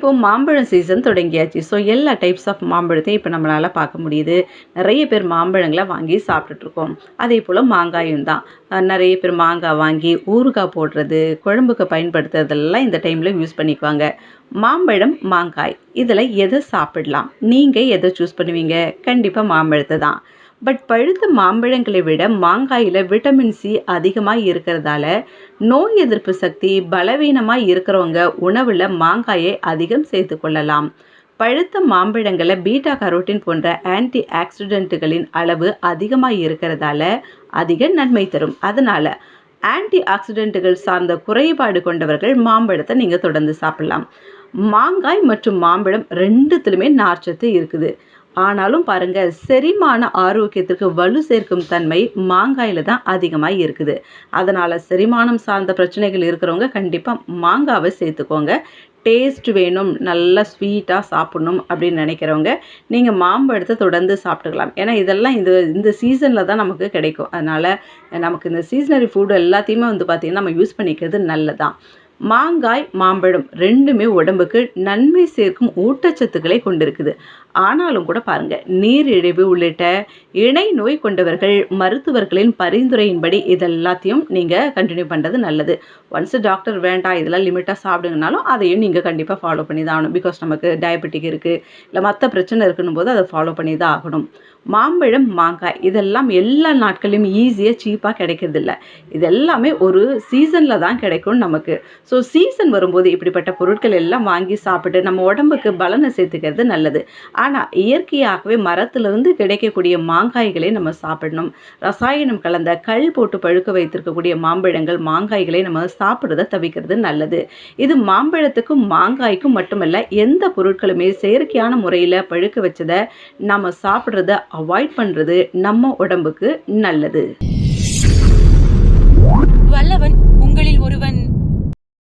இப்போ மாம்பழம் சீசன் தொடங்கியாச்சு. ஸோ எல்லா டைப்ஸ் ஆஃப் மாம்பழத்தையும் இப்போ நம்மளால் பார்க்க முடியுது. நிறைய பேர் மாம்பழங்களை வாங்கி சாப்பிட்டுட்ருக்கோம். அதே போல் மாங்காயும் தான். நிறைய பேர் மாங்காய் வாங்கி ஊறுகாய் போடுறது குழம்புக்கு பயன்படுத்துறதெல்லாம் இந்த டைமில் யூஸ் பண்ணிக்குவாங்க. மாம்பழம் மாங்காய் இதில் எதை சாப்பிடலாம்? நீங்கள் எதை சூஸ் பண்ணுவீங்க? கண்டிப்பாக மாம்பழத்தை தான். பட் பழுத்த மாம்பழங்களை விட மாங்காயில் விட்டமின் சி அதிகமாக இருக்கிறதால நோய் எதிர்ப்பு சக்தி பலவீனமாக இருக்கிறவங்க உணவில் மாங்காயை அதிகம் சேர்த்து கொள்ளலாம். பழுத்த மாம்பழங்களை பீட்டா கரோட்டின் போன்ற ஆன்டி ஆக்சிடென்ட்டுகளின் அளவு அதிகமாக இருக்கிறதால அதிக நன்மை தரும். அதனால் ஆன்டி ஆக்சிடென்ட்டுகள் சார்ந்த குறைபாடு கொண்டவர்கள் மாம்பழத்தை நீங்கள் தொடர்ந்து சாப்பிடலாம். மாங்காய் மற்றும் மாம்பழம் ரெண்டுத்துலையுமே நார்ச்சத்து இருக்குது. ஆனாலும் பாருங்க செரிமான ஆரோக்கியத்திற்கு வலு சேர்க்கும் தன்மை மாங்காயில் தான் அதிகமாக இருக்குது. அதனால் செரிமானம் சார்ந்த பிரச்சனைகள் இருக்கிறவங்க கண்டிப்பாக மாங்காவை சேர்த்துக்கோங்க. டேஸ்ட் வேணும் நல்லா ஸ்வீட்டாக சாப்பிடணும் அப்படின்னு நினைக்கிறவங்க நீங்கள் மாம்பழத்தை தொடர்ந்து சாப்பிட்டுக்கலாம். ஏன்னா இதெல்லாம் இந்த இந்த சீசனில் தான் நமக்கு கிடைக்கும். அதனால் நமக்கு இந்த சீசனரி ஃபுட் எல்லாத்தையுமே வந்து பார்த்திங்கன்னா நம்ம யூஸ் பண்ணிக்கிறது நல்லதான் மாங்காய் மாம்பழம் ரெண்டுமே உடம்புக்கு நன்மை சேர்க்கும் ஊட்டச்சத்துக்களை கொண்டிருக்குது. ஆனாலும் கூட பாருங்க நீரிழிவு உள்ளிட்ட இணை நோய் கொண்டவர்கள் மருத்துவர்களின் பரிந்துரையின்படி இதெல்லாத்தையும் நீங்கள் கண்டினியூ பண்ணுறது நல்லது. ஒன்ஸ் டாக்டர் வேண்டாம் இதெல்லாம் லிமிட்டாக சாப்பிடுங்கனாலும் அதையும் நீங்கள் கண்டிப்பாக ஃபாலோ பண்ணி தான் ஆகணும். பிகாஸ் நமக்கு டயபெட்டிக் இருக்குது இல்லை மற்ற பிரச்சனை இருக்குன்னு போது அதை ஃபாலோ பண்ணி தான் ஆகணும். மாம்பழம் மாங்காய் இதெல்லாம் எல்லா நாட்களையும் ஈஸியாக சீப்பாக கிடைக்கிறதில்ல. இது எல்லாமே ஒரு சீசனில் தான் கிடைக்கும் நமக்கு ஸோ சீசன் வரும்போது இப்படிப்பட்ட பொருட்கள் எல்லாம் வாங்கி சாப்பிட்டு நம்ம உடம்புக்கு பலனை சேர்த்துக்கிறது நல்லது. ஆனால் இயற்கையாகவே மரத்திலிருந்து கிடைக்கக்கூடிய மாங்காய்களை நம்ம சாப்பிடணும். ரசாயனம் கலந்த கல் போட்டு பழுக்க வைத்திருக்கக்கூடிய மாம்பழங்கள் மாங்காய்களை நம்ம சாப்பிட்றத தவிர்க்கிறது நல்லது. இது மாம்பழத்துக்கும் மாங்காய்க்கும் மட்டுமல்ல எந்த பொருட்களுமே செயற்கையான முறையில் பழுக்க வச்சதை நம்ம சாப்பிட்றத அவாய்ட் பண்ணுறது நம்ம உடம்புக்கு நல்லது.